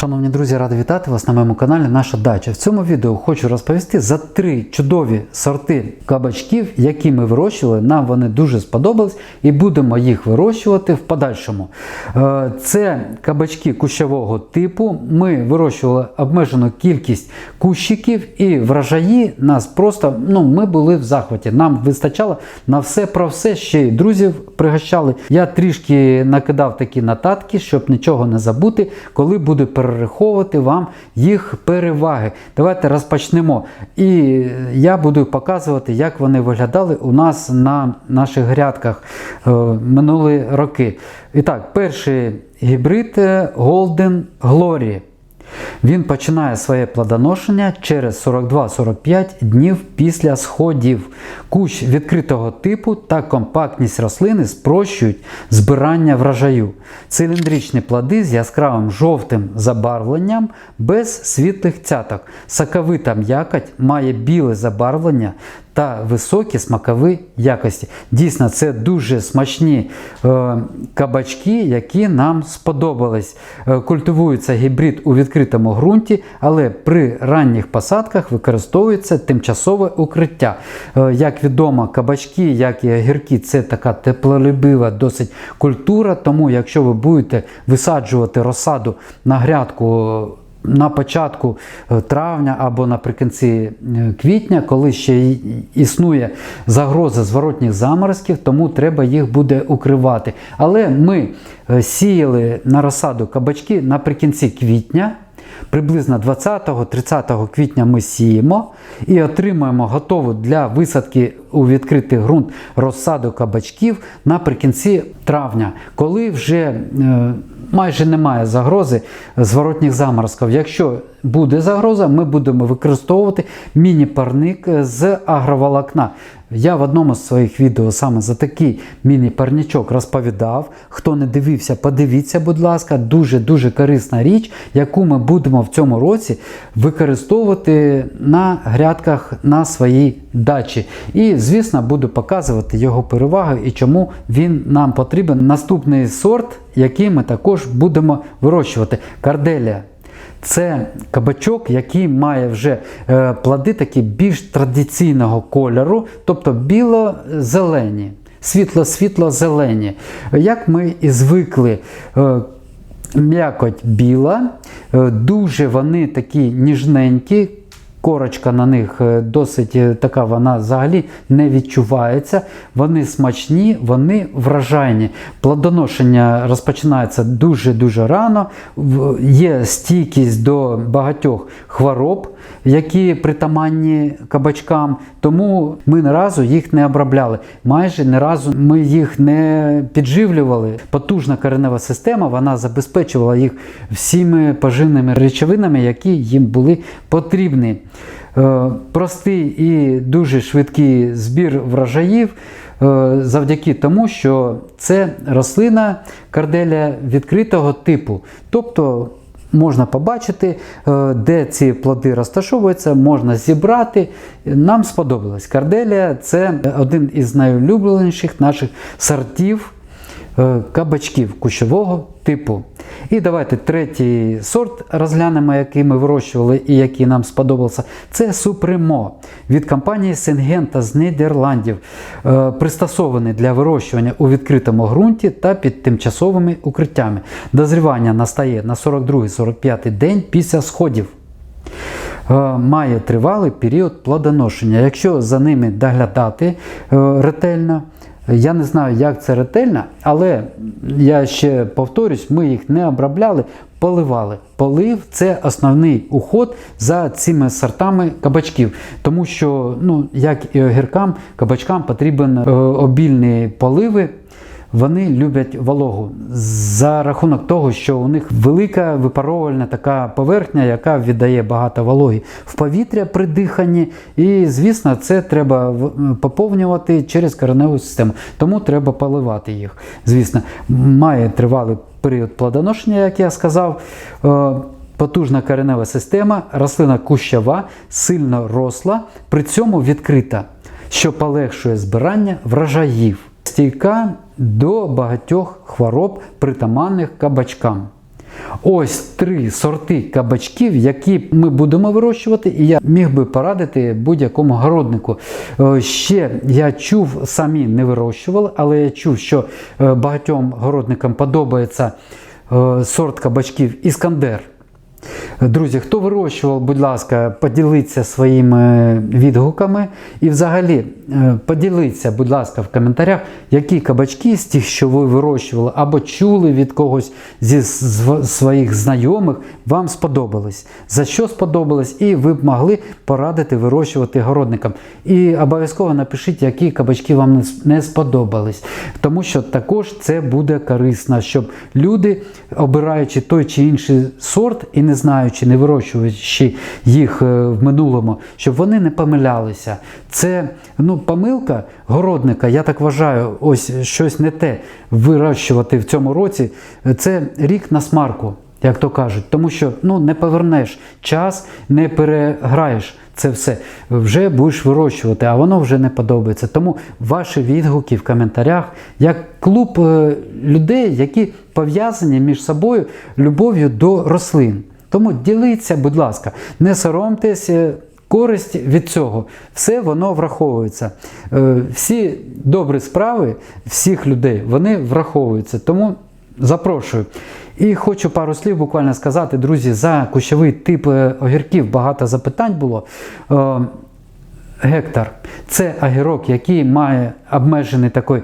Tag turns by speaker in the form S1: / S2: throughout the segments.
S1: Шановні друзі, радий вітати вас на моєму каналі Наша Дача. В цьому відео хочу розповісти за три чудові сорти кабачків, які ми вирощували. Нам вони дуже сподобались і будемо їх вирощувати в подальшому. Е, Це кабачки кущового типу. Ми вирощували обмежену кількість кущиків і врожаї нас просто ну, ми були в захваті. Нам вистачало на все про все. Ще й друзів пригощали. Я трішки накидав такі нотатки, щоб нічого не забути, коли буде буду перераховувати вам їх переваги. Давайте розпочнемо. І я буду показувати, як вони виглядали у нас на наших грядках е, минулі роки. І так, перший гібрид е, Golden Glory. Він починає своє плодоношення через 42-45 днів після сходів. Кущ відкритого типу та компактність рослини спрощують збирання врожаю. Циліндричні плоди з яскравим жовтим забарвленням без світлих цяток. Соковита м'якоть має біле забарвлення та високі смакові якості. Дійсно, це дуже смачні е, кабачки, які нам сподобались. Е, культивується гібрид у відкритому ґрунті, але при ранніх посадках використовується тимчасове укриття. Е, як відомо, кабачки, як і огірки, це така теплолюбива досить культура. Тому, якщо ви будете висаджувати розсаду на грядку на початку е, травня або наприкінці е, квітня, коли ще існує загроза зворотніх заморозків, тому треба їх буде укривати. Але ми е, сіяли на розсаду кабачки наприкінці квітня. Приблизно 20-30 квітня ми сіємо і отримуємо готову для висадки у відкритий ґрунт розсаду кабачків наприкінці травня, коли вже е, майже немає загрози зворотніх заморозків. Якщо буде загроза, ми будемо використовувати міні-парник з агроволокна. Я в одному з своїх відео саме за такий міні-парнічок розповідав. Хто не дивився, подивіться, будь ласка, дуже-дуже корисна річ, яку ми будемо в цьому році використовувати на грядках на своїй дачі. І, звісно, буду показувати його переваги і чому він нам потрібен. Наступний сорт, який ми також будемо вирощувати. Карделія. Це кабачок, який має вже е, плоди такі більш традиційного кольору, тобто біло-зелені, світло-світло-зелені. Як ми і звикли. Е, М'якоть біла, е, дуже вони такі ніжненькі, корочка на них е, досить е, така, вона взагалі не відчувається. Вони смачні, вони вражайні. Плодоношення розпочинається дуже-дуже рано. Є стійкість до багатьох хвороб, які притаманні кабачкам. Тому ми не разу їх не обробляли. Майже не разу ми їх не підживлювали. Потужна коренева система вона забезпечувала їх всіми поживними речовинами, які їм були потрібні. Е, Простий і дуже швидкий збір врожаїв е, завдяки тому, що це рослина карделя відкритого типу. Тобто можна побачити, е, де ці плоди розташовуються, можна зібрати. Нам сподобалось. Карделія це один із найулюбленіших наших сортів е, кабачків кущового типу. І давайте третій сорт розглянемо, який ми вирощували і який нам сподобався. Це Супремо від компанії Сингента з Нідерландів, е, пристосований для вирощування у відкритому ґрунті та під тимчасовими укриттями. Дозрівання настає на 42-45 день після сходів. Е, Має тривалий період плодоношення. Якщо за ними доглядати е, ретельно, я не знаю, як це ретельно, але я ще повторюсь, ми їх не обробляли, поливали. Полив це основний уход за цими сортами кабачків. Тому що, ну, як і огіркам, кабачкам потрібен е, обільні поливи. Вони люблять вологу за рахунок того, що у них велика випаровувальна така поверхня, яка віддає багато вологи в повітря при диханні. І, звісно, це треба поповнювати через кореневу систему. Тому треба поливати їх. Звісно, має тривалий період плодоношення, як я сказав. Е, Потужна коренева система, рослина кущова, сильно росла, при цьому відкрита, що полегшує збирання врожаїв стійка до багатьох хвороб, притаманних кабачкам. Ось три сорти кабачків, які ми будемо вирощувати, і я міг би порадити будь-якому городнику. Е, Ще я чув, самі не вирощували, але я чув, що е, багатьом городникам подобається е, сорт кабачків Іскандер. Друзі, хто вирощував, будь ласка, поділіться своїми відгуками. І взагалі е, поділіться, будь ласка, в коментарях, які кабачки з тих, що ви вирощували, або чули від когось зі своїх знайомих, вам сподобались. За що сподобалось, і ви б могли порадити вирощувати городникам. І обов'язково напишіть, які кабачки вам не сподобались. Тому що також це буде корисно, щоб люди, обираючи той чи інший сорт і не знаючи, не вирощуючи їх е, в минулому, щоб вони не помилялися. Це ну, помилка городника, я так вважаю, ось щось не те вирощувати в цьому році. Це рік на смарку. Як то кажуть, тому що ну не повернеш час, не переграєш це все. Вже будеш вирощувати, а воно вже не подобається. Тому ваші відгуки в коментарях, як клуб е, людей, які пов'язані між собою любов'ю до рослин. Тому діліться, будь ласка, не соромтесь. е, Користь від цього, все воно враховується. Е, Всі добрі справи всіх людей вони враховуються. Тому запрошую. І хочу пару слів буквально сказати, друзі, за кущовий тип е, огірків багато запитань було. Гектар це огірок, який має обмежений такий,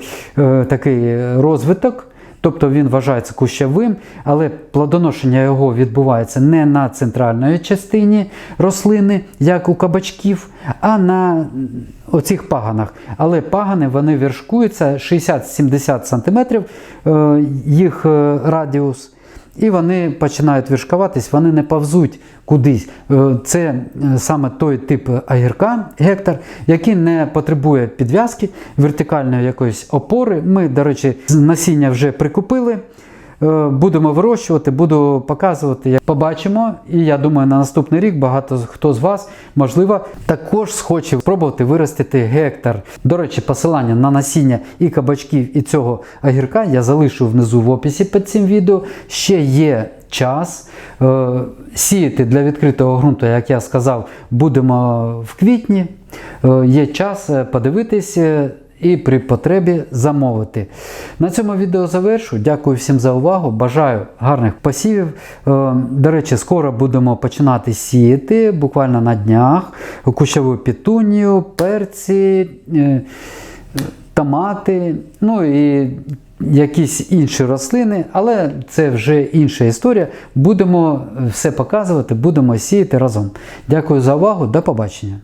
S1: такий розвиток. Тобто він вважається кущовим, але плодоношення його відбувається не на центральній частині рослини, як у кабачків, а на оцих паганах. Але пагани вони вершкуються 60-70 см е, їх е, радіус. І вони починають віршкуватись, вони не повзуть кудись. Е, Це е, саме той тип агірка, гектар, який не потребує підв'язки, вертикальної якоїсь опори. Ми, до речі, насіння вже прикупили. Е, Будемо вирощувати, буду показувати. як Побачимо. І я думаю, на наступний рік багато хто з вас, можливо, також схоче спробувати виростити гектар. До речі, посилання на насіння і кабачків, і цього огірка я залишу внизу в описі під цим відео. Ще є час. Е, Сіяти для відкритого ґрунту, як я сказав, будемо в квітні. Е, Є час подивитись. І при потребі замовити. На цьому відео завершу. Дякую всім за увагу. Бажаю гарних посівів. Е, До речі, скоро будемо починати сіяти, буквально на днях. Кущову петунію, перці, е, томати, ну і якісь інші рослини, але це вже інша історія. Будемо все показувати, будемо сіяти разом. Дякую за увагу, до побачення.